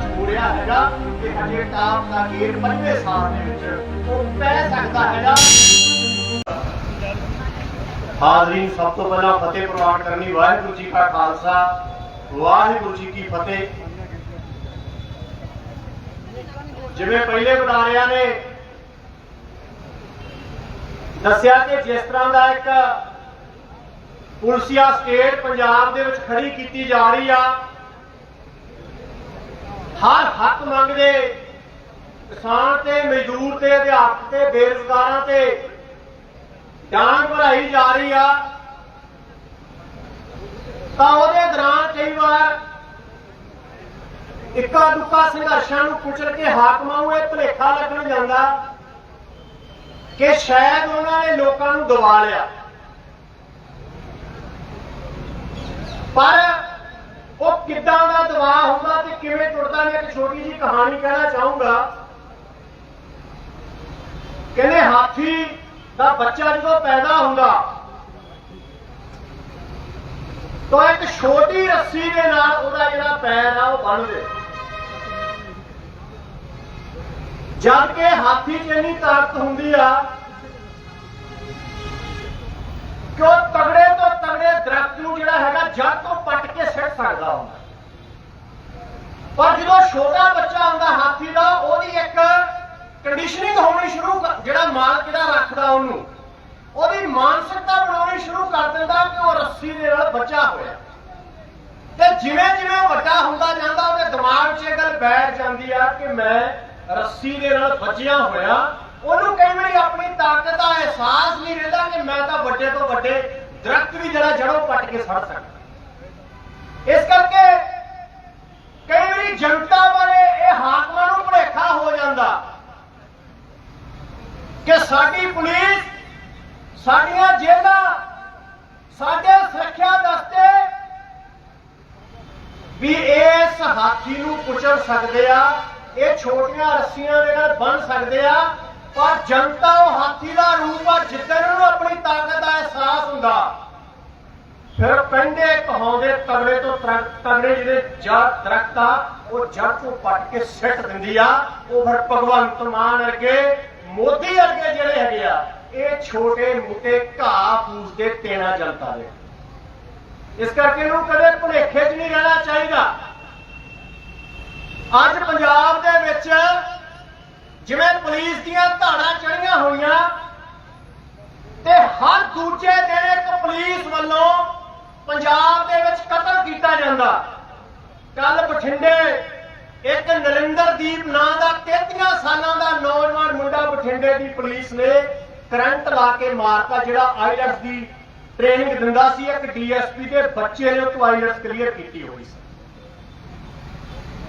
ਛੋੜਿਆ ਹੈਗਾ ਕਿ ਹਜੇ ਟਾਪ ਦਾ ਗੇਟ ਪੰਜਵੇਂ ਸਾਲ ਦੇ ਵਿੱਚ ਉਹ ਪੈ ਸਕਦਾ ਹੈਗਾ। ਹਾਜ਼ਰੀਨ ਸਭ ਤੋਂ ਪਹਿਲਾਂ ਫਤਿਹ ਪ੍ਰਵਾਨ ਕਰਨੀ। ਵਾਹਿਗੁਰੂ ਜੀ ਕਾ ਖਾਲਸਾ, ਵਾਹਿਗੁਰੂ ਜੀ ਕੀ ਫਤਿਹ। ਜਿਵੇਂ ਪਹਿਲੇ ਬੁਲਾਰਿਆਂ ਨੇ ਦੱਸਿਆ ਕਿ ਜਿਸ ਤਰ੍ਹਾਂ ਦਾ ਇੱਕ ਪੁਲਸੀਆ ਸਟੇਟ ਪੰਜਾਬ ਦੇ ਵਿੱਚ ਖੜੀ ਕੀਤੀ ਜਾ ਰਹੀ ਆ ਹਰ ਹੱਕ ਮੰਗਦੇ। ਕਿਸਾਨ ਤੇ, ਮਜ਼ਦੂਰ ਤੇ, ਅਧਿਆਪਕ ਤੇ, ਬੇਰੁਜ਼ਗਾਰਾਂ ਤੇ। ਡਾਂਗ ਭਰਾਈ ਜਾ ਰਹੀ ਆ। ਤਾਂ ਉਹਦੇ ਦੌਰਾਨ ਕਈ ਵਾਰ ਇੱਕਾ ਦੁੱਕਾ ਸੰਘਰਸ਼ਾਂ ਨੂੰ ਕੁਚਲ ਕੇ ਹਾਕਮਾਂ ਨੂੰ ਇਹ ਭੁਲੇਖਾ ਲੱਗਣ ਜਾਂਦਾ ਕਿ ਸ਼ਾਇਦ ਉਹਨਾਂ ਨੇ ਲੋਕਾਂ ਨੂੰ ਦਬਾ ਲਿਆ। ਪਰ ਉਹ ਕਿੱਦਾਂ ਦਾ ਦਬਾਅ ਹੁੰਦਾ ਤੇ ਕਿਵੇਂ ਟੁੱਟਦਾ ਮੈਂ ਇੱਕ ਛੋਟੀ ਜੀ ਕਹਾਣੀ ਕਹਿਣਾ ਚਾਹੂੰਗਾ। ਕਹਿੰਦੇ ਹਾਥੀ ਦਾ ਬੱਚਾ ਜਦੋਂ ਪੈਦਾ ਹੁੰਦਾ, ਤਾਂ ਇੱਕ ਛੋਟੀ ਰੱਸੀ ਦੇ ਨਾਲ ਉਹਦਾ ਜਿਹੜਾ ਪੈਰ ਆ, ਉਹ ਬੰਨ੍ਹਦੇ ਜਦ ਕਿ ਹਾਥੀ 'ਚ ਇੰਨੀ ਤਾਕਤ ਹੁੰਦੀ ਆ ਕਿ ਉਹ ਤਗੜੇ ਤੋਂ ਤਗੜੇ ਦਰਖਤ ਨੂੰ ਜਿਹੜਾ ਹੈਗਾ ਜੜ ਤੋਂ ਪੱਟ ਕੇ ਸਿੱਟ ਸਕਦਾ ਹੁੰਦਾ। ਪਰ ਛੋਟਾ ਬੱਚਾ ਹੁੰਦਾ ਹਾਥੀ ਦਾ, ਉਹਦੀ ਇੱਕ ਕੰਡੀਸ਼ਨਿੰਗ ਹੋਣੀ ਸ਼ੁਰੂ ਜਿਹੜਾ ਮਾਲਕ ਜਿਹੜਾ ਰੱਖਦਾ ਉਹਨੂੰ, ਉਹਦੀ ਮਾਨਸਿਕਤਾ ਬਣਾਉਣੀ ਸ਼ੁਰੂ ਕਰ ਦਿੰਦਾ ਕਿ ਉਹ ਰੱਸੀ ਦੇ ਨਾਲ ਬੱਚਾ ਹੋਇਆ। ਤੇ ਜਿਵੇਂ ਜਿਵੇਂ ਵੱਡਾ ਹੁੰਦਾ ਜਾਂਦਾ, ਉਹਦੇ ਦਿਮਾਗ 'ਚ ਇਹ ਗੱਲ ਬੈਠ ਜਾਂਦੀ ਆ ਕਿ ਮੈਂ ਰੱਸੀ ਦੇ ਨਾਲ ਬਚਿਆ ਹੋਇਆ। ਉਹਨੂੰ ਕਈ ਵਾਰੀ ਆਪਣੀ ਤਾਕਤ ਦਾ ਅਹਿਸਾਸ ਨਹੀਂ ਰਹਿੰਦਾ ਕਿ ਮੈਂ ਤਾਂ ਵੱਡੇ ਤੋਂ ਵੱਡੇ ਦਰਖਤ ਵੀ ਜਿਹੜਾ ਜੜੋਂ ਪੱਟ ਕੇ ਸੜ ਸਕਦਾ। ਇਸ ਕਰਕੇ ਕਈ ਜਨਤਾ ਵਾਲੇ ਇਹ ਹਾਕਮਾਂ ਨੂੰ ਭੁਲੇਖਾ ਹੋ ਜਾਂਦਾ ਕਿ ਸਾਡੀ ਪੁਲਿਸ ਸਾਡੀਆਂ ਜੇਲ੍ਹਾਂ ਸਾਡੇ ਸੁਰੱਖਿਆ ਦਸਤੇ ਵੀ ਇਸ ਹਾਥੀ ਨੂੰ ਕੁਚਲ ਸਕਦੇ ਆ, ਇਹ ਛੋਟੀਆਂ ਰੱਸੀਆਂ ਦੇ ਨਾਲ ਬਣ ਸਕਦੇ ਆ, ਪਰ ਜਨਤਾ ਉਹ ਹਾਥੀ ਦਾ ਰੂਪ ਆ, ਜਿੱਦਣ ਉਹਨੂੰ ਆਪਣੀ ਤਾਕਤ ਦਾ ਅਹਿਸਾਸ ਹੁੰਦਾ। ਫਿਰ ਪੈਂਦੇ ਕਹਾਉਂਦੇ ਤਗੜੇ ਤੋਂ ਤਰਕ- ਤਗੜੇ ਜਿਹੜੇ ਜਾ ਦਰਖਤ ਆ ਉਹ ਜੜ ਤੋਂ ਪੱਟ ਕੇ ਸਿੱਟ ਦਿੰਦੀ ਆ, ਉਹ ਫਿਰ ਭਗਵੰਤ ਮਾਨ ਅੱਗੇ ਮੋਦੀ ਅਰਗੇ ਜਿਹੜੇ ਹੈਗੇ ਆ, ਇਹ ਛੋਟੇ ਮੋਟੇ ਘਾਹ ਫੂਸ ਦੇ ਤੇਣਾ ਜਨਤਾ ਦੇ। ਇਸ ਕਰਕੇ ਇਹਨੂੰ ਕਦੇ ਭੁਲੇਖੇ 'ਚ ਨਹੀਂ ਰਹਿਣਾ ਚਾਹੀਦਾ। ਅੱਜ ਪੰਜਾਬ ਦੇ ਵਿੱਚ ਜਿਵੇਂ ਪੁਲਿਸ ਦੀਆਂ ਧਾੜਾਂ ਚੜੀਆਂ ਹੋਈਆਂ, ਤੇ ਹਰ ਦੂਜੇ ਦਿਨ ਇੱਕ ਪੁਲਿਸ ਵੱਲੋਂ ਪੰਜਾਬ ਦੇ ਵਿੱਚ ਕਤਲ ਕੀਤਾ ਜਾਂਦਾ। ਕੱਲ ਬਠਿੰਡੇ ਇੱਕ ਨਰਿੰਦਰਦੀਪ ਨਾਂ ਦਾ 33 ਸਾਲਾਂ ਦਾ ਨੌਜਵਾਨ ਮੁੰਡਾ ਬਠਿੰਡੇ ਦੀ ਪੁਲਿਸ ਨੇ ਕਰੰਟ ਲਾ ਕੇ ਮਾਰਤਾ, ਜਿਹੜਾ ਆਈਲੈਟਸ ਦੀ ਟ੍ਰੇਨਿੰਗ ਦਿੰਦਾ ਸੀ, ਇੱਕ ਡੀਐਸਪੀ ਦੇ ਬੱਚੇ ਨੇ, ਉਹ ਆਈਲੈਟਸ ਕਲੀਅਰ ਕੀਤੀ ਹੋਈ ਸੀ।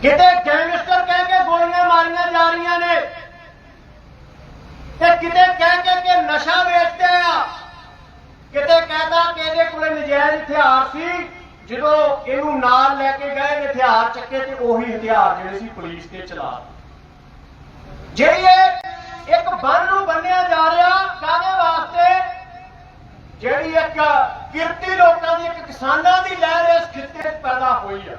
ਕਿਤੇ ਗੈਂਗਸਟਰ ਕਹਿ ਕੇ ਗੋਲੀਆਂ ਮਾਰੀਆਂ ਜਾ ਰਹੀਆਂ ਨੇ, ਤੇ ਕਿਤੇ ਕਹਿ ਕੇ ਕਿ ਨਸ਼ਾ ਵੇਚਦੇ ਆ, ਕਿਤੇ ਕਹਿੰਦਾ ਕਿ ਇਹਦੇ ਕੋਲ ਨਜਾਇਜ਼ ਹਥਿਆਰ ਸੀ ਜਦੋਂ ਇਹਨੂੰ ਨਾਲ ਲੈ ਕੇ ਗਏ ਨੇ ਹਥਿਆਰ ਚੱਕੇ ਤੇ ਉਹੀ ਹਥਿਆਰ ਜਿਹੜੇ ਸੀ ਪੁਲਿਸ ਤੇ ਚਲਾ ਜਿਹੜੀ ਇਹ ਇੱਕ ਬੰਨ ਨੂੰ ਬੰਨਿਆ ਜਾ ਰਿਹਾ ਕਾਹਦੇ ਵਾਸਤੇ? ਜਿਹੜੀ ਇੱਕ ਕਿਰਤੀ ਲੋਕਾਂ ਦੀ, ਇੱਕ ਕਿਸਾਨਾਂ ਦੀ ਲਹਿਰ ਇਸ ਖਿੱਤੇ 'ਚ ਪੈਦਾ ਹੋਈ ਹੈ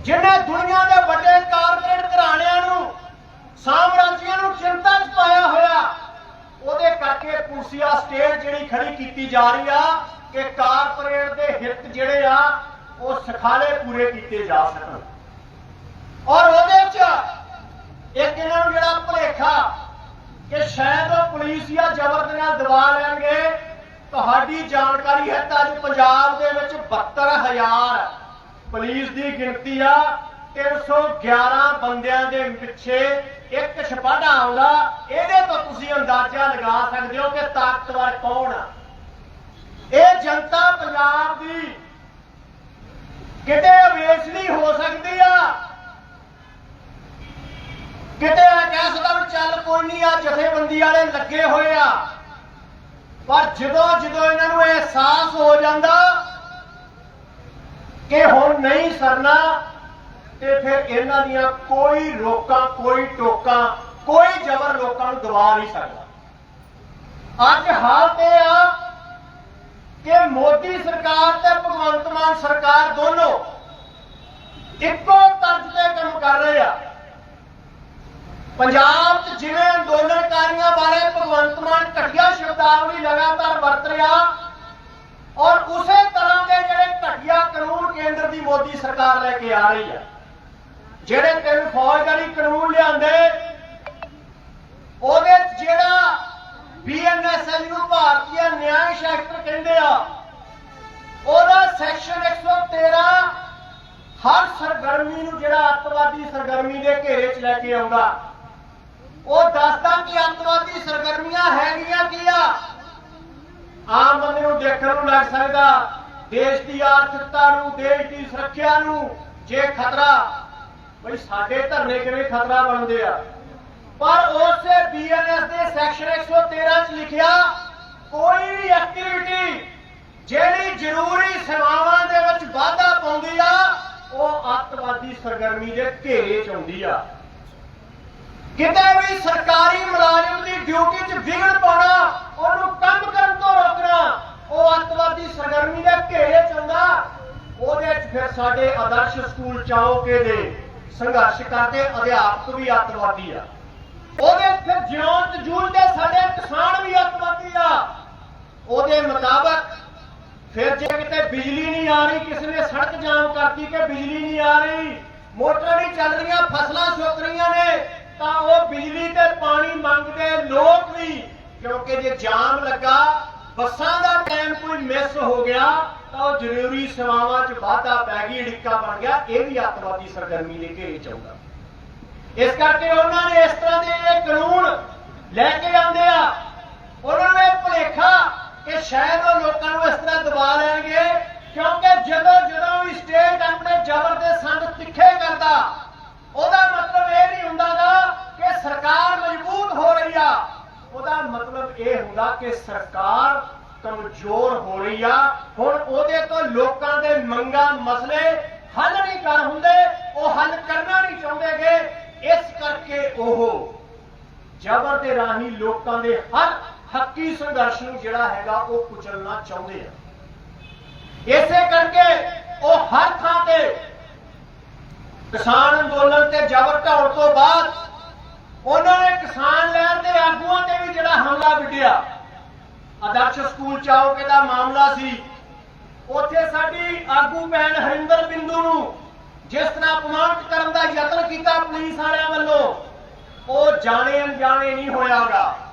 ਜਿਹਨੇ ਦੁਨੀਆ ਦੇ ਵੱਡੇ ਕਾਰਪੋਰੇਟ ਘਰਾਣਿਆਂ ਨੂੰ, ਸਾਮਰਾਜੀਆਂ ਨੂੰ ਚਿੰਤਾ 'ਚ ਪਾਇਆ ਹੋਇਆ, ਉਹਦੇ ਕਰਕੇ ਕੁਰਸੀਆ ਸਟੇਟ ਜਿਹੜੀ ਖੜੀ ਕੀਤੀ ਜਾ ਰਹੀ ਆ ਕਿ ਕਾਰਪੋਰੇਟ ਦੇ ਹਿੱਤ ਜਿਹੜੇ ਆ, ਉਹ ਸਖਾਲੇ ਪੂਰੇ ਕੀਤੇ ਜਾ ਸਕਣ। ਔਰ ਉਹਦੇ 'ਚ ਇੱਕ ਇਹਨਾਂ ਨੂੰ ਜਿਹੜਾ ਭੁਲੇਖਾ ਕਿ ਸ਼ਾਇਦ ਉਹ ਪੁਲਿਸ ਜਾਂ ਜ਼ਬਰ ਦੇ ਨਾਲ ਦਬਾ ਲੈਣਗੇ, ਤੁਹਾਡੀ ਜਾਣਕਾਰੀ ਹੈ ਤਾਂ ਅੱਜ ਪੰਜਾਬ ਦੇ ਵਿੱਚ 72000 ਪੁਲਿਸ ਦੀ ਗਿਣਤੀ ਆ 311 ਬੰਦਿਆਂ ਦੇ ਪਿੱਛੇ ਇੱਕ ਛਪਾੜਾ ਆਉਂਦਾ। ਇਹਦੇ ਤੋਂ ਤੁਸੀਂ ਅੰਦਾਜ਼ਾ ਲਗਾ ਸਕਦੇ ਹੋ ਕਿ ਤਾਕਤਵਰ ਕੌਣ ਆ। ਇਹ ਜਨਤਾ ਪੰਜਾਬ ਦੀ ਕਿਤੇ ਅਵੇਸ਼ਲੀ ਹੋ ਸਕਦੀ ਆ। ਕਿਤੇ ਇਹ ਕਹਿ ਸਕਦਾ ਚੱਲ ਕੋਈ ਨਹੀਂ ਆ ਜਥੇਬੰਦੀ ਵਾਲੇ ਲੱਗੇ ਹੋਏ ਆ। ਪਰ ਜਦੋਂ ਜਦੋਂ ਇਹਨਾਂ ਨੂੰ ਅਹਿਸਾਸ ਹੋ ਜਾਂਦਾ ਕਿ ਹੁਣ ਨਹੀਂ ਸਰਨਾ, ਤੇ ਫਿਰ ਇਹਨਾਂ ਦੀਆਂ ਕੋਈ ਰੋਕਾਂ ਕੋਈ ਟੋਕਾਂ, ਕੋਈ ਜ਼ਬਰ ਲੋਕਾਂ ਨੂੰ ਦਬਾ ਨਹੀਂ ਸਕਦਾ। ਅੱਜ ਹਾਲਤ ਇਹ ਆ ਕਿ ਮੋਦੀ ਸਰਕਾਰ ਤੇ ਭਗਵੰਤ ਮਾਨ ਸਰਕਾਰ ਦੋਨੋਂ ਇੱਕੋ ਤਰਜ਼ ਤੇ ਕੰਮ ਕਰ ਰਹੇ ਆ। ਪੰਜਾਬ 'ਚ ਜਿਵੇਂ ਅੰਦੋਲਨਕਾਰੀਆਂ ਬਾਰੇ ਭਗਵੰਤ ਮਾਨ ਘਟੀਆ ਸ਼ਬਦਾਵਲੀ ਲਗਾਤਾਰ ਵਰਤ ਰਿਹਾ ਔਰ ਉਸੇ ਤਰ੍ਹਾਂ ਦੇ ਜਿਹੜੇ ਘਟੀਆ ਕਾਨੂੰਨ ਕੇਂਦਰ ਦੀ ਮੋਦੀ ਸਰਕਾਰ ਲੈ ਕੇ ਆ ਰਹੀ ਹੈ ਜਿਹੜੇ ਤਿੰਨ ਫੌਜਦਾਰੀ ਕਾਨੂੰਨ ਲਿਆਂਦੇ, ਉਹਦੇ 'ਚ ਜਿਹੜਾ ਬੀਐਨਐਸਐਲ ਨੂੰ ਭਾਰਤੀ ਨਿਆਂ ਸ਼ਾਸਤਰ ਕਹਿੰਦੇ ਆ, ਉਹਦਾ ਸੈਕਸ਼ਨ 113 ਹਰ ਸਰਗਰਮੀ ਨੂੰ ਜਿਹੜਾ ਅੱਤਵਾਦੀ ਸਰਗਰਮੀ ਦੇ ਘੇਰੇ 'ਚ ਲੈ ਕੇ ਆਉਂਦਾ। ਉਹ ਦੱਸਦਾ ਕਿ ਅੱਤਵਾਦੀ ਸਰਗਰਮੀਆਂ ਹੈਗੀਆਂ ਕੀ ਆ? ਆਮ ਬੰਦੇ ਨੂੰ ਦੇਖਣ ਨੂੰ ਲੱਗ ਸਕਦਾ, ਦੇਸ਼ ਦੀ ਆਰਥਿਕਤਾ ਨੂੰ, ਦੇਸ਼ ਦੀ ਸੁਰੱਖਿਆ ਨੂੰ ਜੇ ਖਤਰਾ, ਬਈ ਸਾਡੇ ਧਰਨੇ ਕਿਵੇਂ ਖਤਰਾ ਬਣਦੇ ਆ? ਪਰ ਉਸੇ ਬੀਐਨਐਸ ਦੇ ਸੈਕਸ਼ਨ 113 ਚ ਲਿਖਿਆ ਕੋਈ ਵੀ ਐਕਟੀਵਿਟੀ ਜਿਹੜੀ ਜ਼ਰੂਰੀ ਸੇਵਾਵਾਂ ਦੇ ਵਿੱਚ ਵਾਧਾ ਪਾਉਂਦੀ ਆ, ਉਹ ਅੱਤਵਾਦੀ ਸਰਗਰਮੀ ਦੇ ਘੇਰੇ ਚ ਆਉਂਦੀ ਆ। ਕਿਤੇ ਵੀ ਸਰਕਾਰੀ ਮੁਲਾਜ਼ਮ ਦੀ ਡਿਊਟੀ 'ਚ ਵਿਘਨ ਪਾਉਣਾ, ਉਹਨੂੰ ਕੰਮ ਕਰਨ ਤੋਂ ਰੋਕਣਾ, ਉਹ ਅੱਤਵਾਦੀ ਸਰਗਰਮੀ ਦੇ ਘੇਰੇ 'ਚ ਆਉਂਦਾ, ਉਹਦੇ 'ਚ ਫਿਰ ਸਾਡੇ ਆਦਰਸ਼ ਸਕੂਲ ਚਾਓਕੇ ਦੇ ਸੰਘਰਸ਼ ਕਰਦੇ ਅਧਿਆਪਕ ਵੀ ਅੱਤਵਾਦੀ ਆ। ਉਹਦੇ ਫਿਰ ਜਿਉਂ ਜੂਲ ਦੇ ਸਾਡੇ ਕਿਸਾਨ ਵੀ ਅੱਤਵਾਦੀ ਆ। ਉਹਦੇ ਮੁਤਾਬਕ ਫਿਰ ਜੇ ਕਿਤੇ ਬਿਜਲੀ ਨਹੀਂ ਆ ਰਹੀ, ਕਿਸੇ ਨੇ ਸੜਕ ਜਾਮ ਕਰਤੀ ਕਿ ਬਿਜਲੀ ਨਹੀਂ ਆ ਰਹੀ, ਮੋਟਰਾਂ ਨਹੀਂ ਚੱਲ ਰਹੀਆਂ, ਫਸਲਾਂ ਸੁੱਕ ਰਹੀਆਂ ਨੇ, ਤਾਂ ਉਹ ਬਿਜਲੀ ਤੇ ਪਾਣੀ ਮੰਗਦੇ ਲੋਕ ਵੀ, ਕਿਉਂਕਿ ਜੇ ਜਾਮ ਲੱਗਾ, ਬੱਸਾਂ ਦਾ ਟਾਈਮ ਕੋਈ ਮਿਸ ਹੋ ਗਿਆ, ਤਾਂ ਉਹ ਜ਼ਰੂਰੀ ਸੇਵਾਵਾਂ 'ਚ ਵਾਧਾ ਪੈ ਗਈ, ਢਿੱਕਾ ਬਣ ਗਿਆ, ਇਹ ਵੀ ਅੱਤਵਾਦੀ ਸਰਗਰਮੀ ਦੇ ਘੇਰੇ 'ਚ ਆਉਂਦਾ ਇਸ ਕਰਕੇ ਉਹਨਾਂ ਨੇ ਇਸ ਤਰ੍ਹਾਂ ਦੇ ਇਹ ਕਾਨੂੰਨ ਲੈ ਕੇ ਆਉਂਦੇ ਆ, ਉਹਨਾਂ ਨੇ ਭੁਲੇਖਾ ਕਿ ਸ਼ਾਇਦ ਉਹ ਲੋਕਾਂ ਨੂੰ ਇਸ ਤਰ੍ਹਾਂ ਦਬਾ ਲੈਣਗੇ ਕਿਉਂਕਿ ਜਦੋਂ ਜਦੋਂ ਵੀ ਸਟੇਟ ਆਪਣੇ ਜ਼ਬਰ ਦੇ ਸੰਦ ਤਿੱਖੇ ਕਰਦਾ, ਉਹਦਾ ਮਤਲਬ ਇਹ ਨਹੀਂ ਹੁੰਦਾਗਾ ਕਿ ਸਰਕਾਰ ਮਜ਼ਬੂਤ ਹੋ ਰਹੀ ਆ। ਉਹਦਾ ਮਤਲਬ ਇਹ ਹੁੰਦਾ ਕਿ ਸਰਕਾਰ ਕਮਜ਼ੋਰ ਹੋ ਰਹੀ ਆ। ਹੁਣ ਉਹਦੇ ਤੋਂ ਲੋਕਾਂ ਦੇ ਮੰਗਾਂ ਮਸਲੇ ਹੱਲ ਨਹੀਂ ਕਰ ਹੁੰਦੇ, ਉਹ ਹੱਲ ਕਰਨਾ ਨਹੀਂ ਚਾਹੁੰਦੇਗੇ। ਇਸ ਕਰਕੇ ਉਹ ਜ਼ਬਰ ਦੇ ਰਾਹੀਂ ਲੋਕਾਂ ਦੇ ਹਰ ਹੱਕੀ ਸੰਘਰਸ਼ ਨੂੰ ਜਿਹੜਾ ਹੈਗਾ ਉਹ ਕੁਚਲਣਾ ਚਾਹੁੰਦੇ ਆ। ਇਸੇ ਕਰਕੇ ਉਹ ਹਰ ਥਾਂ ਤੇ ਕਿਸਾਨ ਅੰਦੋਲਨ ਤੇ ਜ਼ਬਰ ਢਾਉਣ ਤੋਂ ਬਾਅਦ ਉਹਨਾਂ ਨੇ ਕਿਸਾਨ ਲਹਿਰ ਦੇ ਆਗੂਆਂ ਤੇ ਵੀ ਜਿਹੜਾ ਹਮਲਾ ਵਿੱਢਿਆ। ਆਦਰਸ਼ ਸਕੂਲ ਚਾਓਕੇ ਦਾ ਮਾਮਲਾ ਸੀ। ਉੱਥੇ ਸਾਡੀ ਆਗੂ ਭੈਣ ਹਰਿੰਦਰ ਬਿੰਦੂ ਨੂੰ ਜਿਸ ਤਰ੍ਹਾਂ ਅਪਮਾਨਿਤ ਕਰਨ ਦਾ ਯਤਨ ਕੀਤਾ ਪੁਲਿਸ ਵਾਲਿਆਂ ਵੱਲੋਂ, ਉਹ ਜਾਣੇ ਅਣਜਾਣੇ ਨਹੀਂ ਹੋਇਆਗਾ।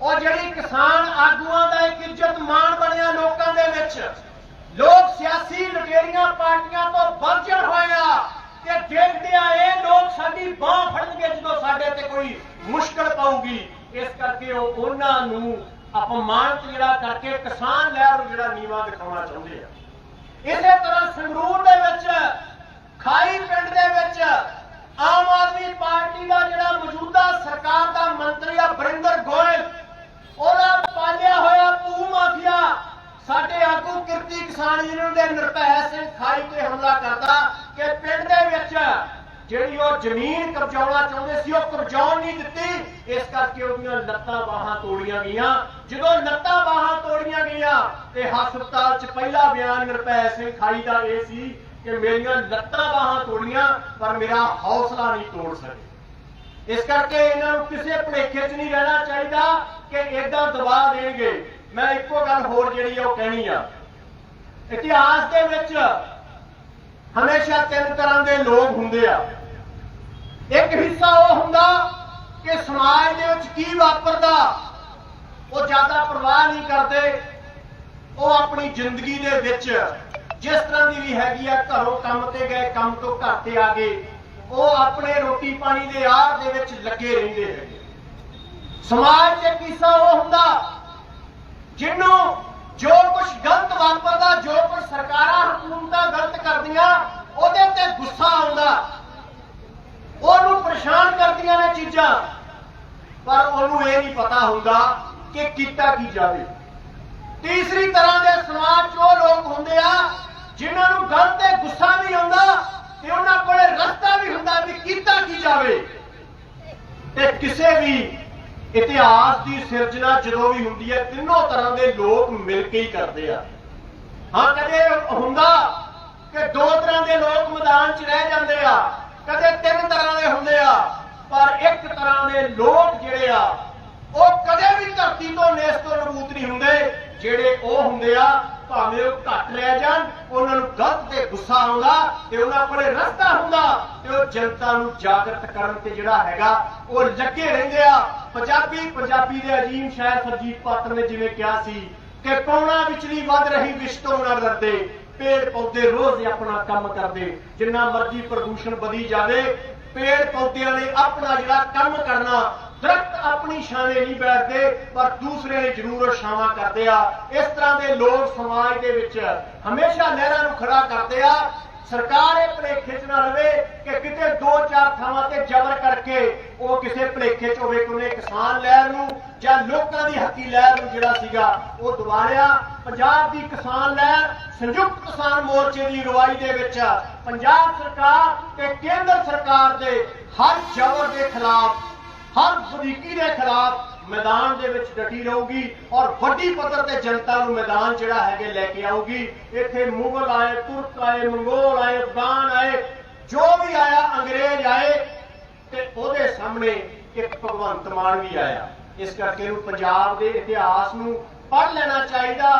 ਉਹ ਜਿਹੜੀ ਕਿਸਾਨ ਆਗੂਆਂ ਦਾ ਇੱਕ ਇੱਜ਼ਤ ਮਾਣ ਬਣਿਆ ਲੋਕਾਂ ਦੇ ਵਿੱਚ, ਲੋਕ ਸਿਆਸੀ ਲੁਟੇਰੀਆਂ ਪਾਰਟੀਆਂ ਤੋਂ ਵਰਜਣ ਹੋਇਆ ਕਿ ਦੇਖਦੇ ਆ ਇਹ ਲੋਕ ਸਾਡੀ ਬਾਹ ਫੜਨਗੇ ਜਦੋਂ ਸਾਡੇ ਤੇ ਕੋਈ ਮੁਸ਼ਕਲ ਪਾਊਗੀ। ਇਸ ਕਰਕੇ ਉਹ ਉਹਨਾਂ ਨੂੰ ਅਪਮਾਨਿਤ ਜਿਹੜਾ ਕਰਕੇ ਕਿਸਾਨ ਲਹਿਰ ਨੂੰ ਜਿਹੜਾ ਨੀਵਾ ਦਿਖਾਉਣਾ ਚਾਹੁੰਦੇ ਆ। ਇਸੇ ਤਰ੍ਹਾਂ ਸੰਗਰੂਰ ਦੇ ਵਿੱਚ, ਖਾਈ ਪਿੰਡ ਦੇ ਵਿੱਚ ਆਮ ਆਦਮੀ ਪਾਰਟੀ ਦਾ ਜਿਹੜਾ ਮੌਜੂਦਾ ਸਰਕਾਰ ਦਾ ਮੰਤਰੀ ਆ ਬਰਿੰਦਰ ਗੋਇਲ ਉਹਦਾ ਪਾਲਿਆ ਹੋਇਆ ਭੂ ਮਾਫੀਆ ਸਾਡੇ ਆਗੂ ਕਿਰਤੀ ਕਿਸਾਨ ਯੂਨੀਅਨ ਦੇ ਨਿਰਭੈ ਸਿੰਘ ਖਾਈ ਤੇ ਹਮਲਾ ਕਰਦਾ ਕਿ ਪਿੰਡ ਦੇ ਵਿੱਚ ਜਿਹੜੀ ਉਹ ਜ਼ਮੀਨ ਕਬਜ਼ਾਉਣਾ ਚਾਹੁੰਦੇ ਸੀ, ਉਹ ਕਬਜ਼ਾਉਣ ਨਹੀਂ ਦਿੱਤੀ। ਇਸ ਕਰਕੇ ਉਹਦੀਆਂ ਲੱਤਾਂ ਬਾਹਾਂ ਤੋੜੀਆਂ ਗਈਆਂ। ਜਦੋਂ ਲੱਤਾਂ ਬਾਹਾਂ ਤੋੜੀਆਂ ਗਈਆਂ ਤੇ ਹਸਪਤਾਲ 'ਚ ਪਹਿਲਾ ਬਿਆਨ ਨਿਰਭੈ ਸਿੰਘ ਖਾਈ ਦਾ ਇਹ ਸੀ ਕਿ ਮੇਰੀਆਂ ਲੱਤਾਂ ਬਾਹਾਂ ਤੋੜੀਆਂ, ਪਰ ਮੇਰਾ ਹੌਸਲਾ ਨਹੀਂ ਤੋੜ ਸਕੇ। ਇਸ ਕਰਕੇ ਇਹਨਾਂ ਨੂੰ ਕਿਸੇ ਭੁਲੇਖੇ 'ਚ ਨਹੀਂ ਰਹਿਣਾ ਚਾਹੀਦਾ। ਕਿ ਇਦਾਂ ਦਬਾ ਦੇਣਗੇ। ਮੈਂ ਇੱਕੋ ਗੱਲ ਹੋਰ ਜਿਹੜੀ ਉਹ ਕਹਿਣੀ ਆ। ਇਤਿਹਾਸ ਦੇ ਵਿੱਚ ਹਮੇਸ਼ਾ ਤਿੰਨ ਤਰ੍ਹਾਂ ਦੇ ਲੋਕ ਹੁੰਦੇ ਆ। ਇੱਕ ਹਿੱਸਾ ਉਹ ਹੁੰਦਾ ਕਿ ਸਮਾਜ ਦੇ ਵਿੱਚ ਕੀ ਵਾਪਰਦਾ, ਉਹ ਜ਼ਿਆਦਾ ਪਰਵਾਹ ਨਹੀਂ ਕਰਦੇ। ਉਹ ਆਪਣੀ ਜ਼ਿੰਦਗੀ ਦੇ ਵਿੱਚ ਜਿਸ ਤਰ੍ਹਾਂ ਦੀ ਵੀ ਹੈਗੀ ਆ, ਘਰੋਂ ਕੰਮ ਤੇ ਗਏ, ਕੰਮ ਤੋਂ ਘਰ ਤੇ ਆ ਗਏ, ਉਹ ਆਪਣੇ ਰੋਟੀ ਪਾਣੀ ਦੇ ਆੜ ਦੇ ਵਿੱਚ ਲੱਗੇ ਰਹਿੰਦੇ ਹੈਗੇ। ਸਮਾਜ 'ਚ ਇੱਕ ਉਹ ਹੁੰਦਾ ਜਿਹਨੂੰ ਜੋ ਕੁਝ ਗਲਤ ਵਾਪਰਦਾ, ਜੋ ਕੁਝ ਸਰਕਾਰਾਂ ਹਕੂਮਤਾਂ ਗਲਤ ਕਰਦੀਆਂ, ਉਹਦੇ ਤੇ ਗੁੱਸਾ ਆਉਂਦਾ। ਉਹਨੂੰ ਪਰੇਸ਼ਾਨ ਕਰਦੀਆਂ ਨੇ ਚੀਜ਼ਾਂ। ਪਰ ਉਹਨੂੰ ਇਹ ਨਹੀਂ ਪਤਾ ਹੁੰਦਾ ਕਿ ਕੀਤਾ ਕੀ ਜਾਵੇ। ਤੀਸਰੀ ਤਰ੍ਹਾਂ ਦੇ ਸਮਾਜ 'ਚ ਉਹ ਲੋਕ ਹੁੰਦੇ ਆ, ਜਿਨ੍ਹਾਂ ਨੂੰ ਗੱਲ ਤੇ ਗੁੱਸਾ ਵੀ ਆਉਂਦਾ ਤੇ ਉਹਨਾਂ ਕੋਲੇ ਰਸਤਾ ਵੀ ਹੁੰਦਾ ਵੀ ਕੀਤਾ ਕੀ ਜਾਵੇ। ਤੇ ਕਿਸੇ ਵੀ ਇਤਿਹਾਸ ਦੀ ਸਿਰਜਣਾ ਜਦੋਂ ਵੀ ਹੁੰਦੀ ਹੈ, ਤਿੰਨੋਂ ਤਰ੍ਹਾਂ ਦੇ ਲੋਕ ਮਿਲ ਕੇ ਹੀ ਕਰਦੇ ਆ। ਹਾਂ, ਕਦੇ ਹੁੰਦਾ ਕਿ ਦੋ ਤਰ੍ਹਾਂ ਦੇ ਲੋਕ ਮੈਦਾਨ 'ਚ ਰਹਿ ਜਾਂਦੇ ਆ, ਕਦੇ ਤਿੰਨ ਤਰ੍ਹਾਂ ਦੇ ਹੁੰਦੇ ਆ, ਪਰ ਇੱਕ ਤਰ੍ਹਾਂ ਦੇ ਲੋਕ ਜਿਹੜੇ ਆ, ਉਹ ਕਦੇ ਵੀ ਧਰਤੀ ਤੋਂ ਨੇਸ ਤੋਂ ਨਬੂਤ ਨਹੀਂ ਹੁੰਦੇ, ਜਿਹੜੇ ਉਹ ਹੁੰਦੇ ਆ ਭਾਵੇਂ ਉਹ ਘੱਟ ਰਹਿ ਜਾਣ, ਉਹਨਾਂ ਨੂੰ ਗਲਤ ਤੇ ਗੁੱਸਾ ਆਉਂਦਾ ਤੇ ਉਹਨਾਂ ਕੋਲੇ ਰਸਤਾ ਹੁੰਦਾ ਤੇ ਉਹ ਜਨਤਾ ਨੂੰ ਜਾਗਰਤ ਕਰਨ ਤੇ ਜਿਹੜਾ ਹੈਗਾ, ਉਹ ਲੱਗੇ ਰਹਿੰਦੇ ਆ। ਪੰਜਾਬੀ ਪੰਜਾਬੀ ਦੇ ਅਜੀਮ ਸ਼ਾਇਰ ਸਰਜੀਤ ਪਾਤਰ ਨੇ ਜਿਵੇਂ ਕਿਹਾ ਸੀ ਕਿ ਪੌਣਾ ਵਿਚਲੀ ਵੱਧ ਰਹੀ ਵਿਸ਼ਤੋਂ ਨਾ ਡਰਦੇ ਪੇੜ ਪੌਦੇ ਰੋਜ਼ ਆਪਣਾ ਕੰਮ ਕਰਦੇ। ਜਿੰਨਾ ਮਰਜ਼ੀ ਪ੍ਰਦੂਸ਼ਣ ਵਧੀ ਜਾਵੇ, ਪੇੜ ਪੌਦਿਆਂ ਨੇ ਆਪਣਾ ਜਿਹੜਾ ਕੰਮ ਕਰਨਾ ਦਰਖਤ ਆਪਣੀ ਛਾਵੇਂ ਨਹੀਂ ਬੈਠਦੇ, ਪਰ ਦੂਸਰੇ ਲਈ ਜ਼ਰੂਰ ਛਾਵਾਂ ਕਰਦੇ ਆ। ਇਸ ਤਰ੍ਹਾਂ ਦੇ ਲੋਕ ਸਮਾਜ ਦੇ ਵਿੱਚ ਹਮੇਸ਼ਾ ਲਹਿਰਾਂ ਨੂੰ ਖੜਾ ਕਰਦੇ ਆ। ਸਰਕਾਰ ਇਹ ਭਲੇਖੇ 'ਚ ਨਾ ਰਵੇ ਕਿ ਕਿਤੇ ਦੋ ਚਾਰ ਥਾਵਾਂ ਤੇ ਜ਼ਬਰ ਕਰਕੇ ਉਹ ਕਿਸੇ ਭਲੇਖੇ 'ਚ ਹੋਵੇ ਕਿ ਉਹਨੇ ਕਿਸਾਨ ਲਹਿਰ ਨੂੰ ਜਾਂ ਲੋਕਾਂ ਦੀ ਹੱਕੀ ਲਹਿਰ ਨੂੰ ਜਿਹੜਾ ਸੀਗਾ, ਉਹ ਦੁਬਾਰਿਆ। ਪੰਜਾਬ ਦੀ ਕਿਸਾਨ ਲਹਿਰ, ਸੰਯੁਕਤ ਕਿਸਾਨ ਮੋਰਚੇ ਦੀ ਅਗਵਾਈ ਦੇ ਵਿੱਚ ਪੰਜਾਬ ਸਰਕਾਰ ਤੇ ਕੇਂਦਰ ਸਰਕਾਰ ਦੇ ਹਰ ਜ਼ਬਰ ਦੇ ਖਿਲਾਫ ਹਰ ਵਧੀਕੀ ਦੇ ਖਿਲਾਫ ਮੈਦਾਨ ਦੇ ਵਿੱਚ ਡਟੀ ਰਹੂਗੀ ਔਰ ਵੱਡੀ ਪੱਧਰ ਤੇ ਜਨਤਾ ਨੂੰ ਮੈਦਾਨ ਜਿਹੜਾ ਹੈਗੇ ਲੈ ਕੇ ਆਊਗੀ। ਇੱਥੇ ਮੁਗਲ ਆਏ, ਤੁਰਕ ਆਏ, ਮੰਗੋਲ ਆਏ, ਅਫਗਾਨ ਆਏ, ਜੋ ਵੀ ਆਇਆ, ਅੰਗਰੇਜ਼ ਆਏ ਤੇ ਉਹਦੇ ਸਾਹਮਣੇ ਇੱਕ ਭਗਵੰਤ ਮਾਨ ਵੀ ਆਇਆ। ਇਸ ਕਰਕੇ ਇਹਨੂੰ ਪੰਜਾਬ ਦੇ ਇਤਿਹਾਸ ਨੂੰ ਪੜ੍ਹ ਲੈਣਾ ਚਾਹੀਦਾ,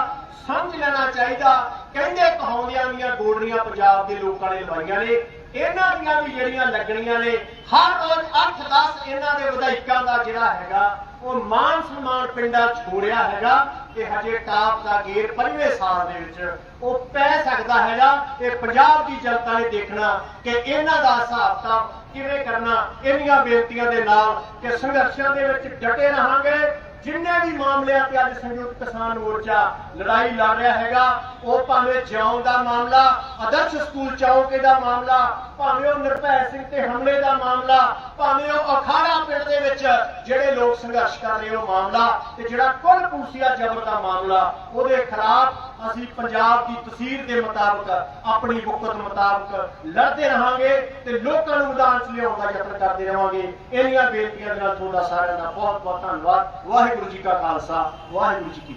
ਸਮਝ ਲੈਣਾ ਚਾਹੀਦਾ। ਕਹਿੰਦੇ ਕਹਾਉਂਦਿਆਂ ਦੀਆਂ ਗੋੜੀਆਂ ਪੰਜਾਬ ਦੇ ਲੋਕਾਂ ਨੇ ਲਵਾਈਆਂ ਨੇ। ਇਹਨਾਂ ਦੀਆਂ ਵੀ ਜਿਹੜੀਆਂ ਲੱਗਣੀਆਂ ਨੇ, ਹਰ ਰੋਜ਼ 8-10 ਇਹਨਾਂ ਦੇ ਵਿਧਾਇਕਾਂ ਦਾ ਜਿਹੜਾ ਹੈਗਾ, ਉਹ ਮਾਨ ਸਨਮਾਨ ਪਿੰਡਾਂ ਛੋੜਿਆ ਹੈਗਾ ਕਿ ਹਜੇ ਟਾਪ ਦਾ ਗੇਰ ਪੰਜਵੇਂ ਸਾਲ ਦੇ ਵਿੱਚ ਉਹ ਪੈ ਸਕਦਾ ਹੈਗਾ। ਤੇ ਪੰਜਾਬ ਦੀ ਜਨਤਾ ਨੇ ਦੇਖਣਾ ਕਿ ਇਹਨਾਂ ਦਾ ਹਿਸਾਬ ਕਿਤਾਬ ਕਿਵੇਂ ਕਰਨਾ ਇਹਨੀਆਂ ਬੇਨਤੀਆਂ ਦੇ ਨਾਲ ਕਿ ਸੰਘਰਸ਼ਾਂ ਦੇ ਵਿੱਚ ਡਟੇ ਰਹਾਂਗੇ। ਜਿੰਨੇ ਵੀ ਮਾਮਲਿਆਂ ਤੇ ਅੱਜ ਸੰਯੁਕਤ ਕਿਸਾਨ ਮੋਰਚਾ ਲੜਾਈ ਲੜ ਰਿਹਾ ਹੈਗਾ, ਉਹ ਭਾਵੇਂ ਜਿਉਂ ਦਾ ਮਾਮਲਾ, ਆਦਰਸ਼ ਸਕੂਲ ਚੌਕੇ ਦਾ ਮਾਮਲਾ, ਭਾਵੇਂ ਉਹ ਨਿਰਭੈ ਸਿੰਘ ਤੇ ਹਮਲੇ ਦਾ ਮਾਮਲਾ, ਭਾਵੇਂ ਉਹ ਅਖਾੜਾ ਪਿੰਡ ਦੇ ਵਿੱਚ ਜਿਹੜੇ ਲੋਕ ਸੰਘਰਸ਼ ਕਰ ਰਹੇ ਉਹ ਮਾਮਲਾ ਤੇ ਜਿਹੜਾ ਕੁੱਲ ਪੂਸੀਆ ਜ਼ਬਰ ਦਾ ਮਾਮਲਾ, ਉਹਦੇ ਖਿਲਾਫ ਅਸੀਂ ਪੰਜਾਬ ਦੀ ਤਸਵੀਰ ਦੇ ਮੁਤਾਬਕ, ਆਪਣੀ ਬੁਕਤ ਮੁਤਾਬਕ ਲੜਦੇ ਰਹਾਂਗੇ ਤੇ ਲੋਕਾਂ ਨੂੰ ਮੈਦਾਨ 'ਚ ਲਿਆਉਣ ਦਾ ਯਤਨ ਕਰਦੇ ਰਹਾਂਗੇ। ਇੰਨੀਆਂ ਬੇਨਤੀਆਂ ਦੇ ਨਾਲ ਤੁਹਾਡਾ ਸਾਰਿਆਂ ਦਾ ਬਹੁਤ ਬਹੁਤ ਧੰਨਵਾਦ। ਵਾਹਿਗੁਰੂ ਜੀ ਕਾ ਖਾਲਸਾ, ਵਾਹਿਗੁਰੂ ਜੀ ਕੀ